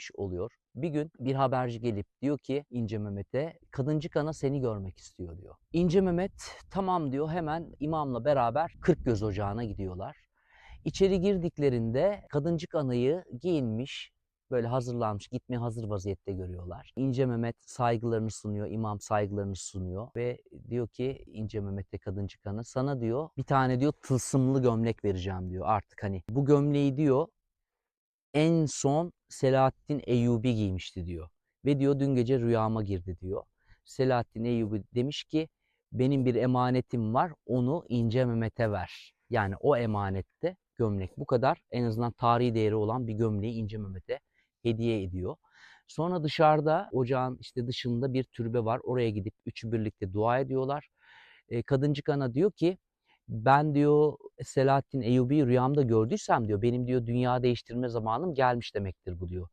gitmiş oluyor. Bir gün bir haberci gelip diyor ki İnce Mehmet'e kadıncık ana seni görmek istiyor diyor. İnce Mehmet tamam diyor hemen imamla beraber Kırk Göz Ocağı'na gidiyorlar. İçeri girdiklerinde kadıncık anayı giyinmiş, böyle hazırlanmış, gitmeye hazır vaziyette görüyorlar. İnce Mehmet saygılarını sunuyor, imam saygılarını sunuyor ve diyor ki İnce Mehmet'e kadıncık ana sana diyor bir tane diyor tılsımlı gömlek vereceğim diyor artık hani. Bu gömleği diyor en son Selahaddin Eyyubi giymişti diyor. Ve diyor dün gece rüyama girdi diyor. Selahaddin Eyyubi demiş ki benim bir emanetim var onu İnce Mehmet'e ver. Yani o emanette gömlek bu kadar en azından tarihi değeri olan bir gömleği İnce Mehmet'e hediye ediyor. Sonra dışarıda ocağın işte dışında bir türbe var. Oraya gidip üçü birlikte dua ediyorlar. E, kadıncık ana diyor ki ben diyor Selahaddin Eyyubi'yi rüyamda gördüysem diyor benim diyor dünya değiştirme zamanım gelmiş demektir bu diyor.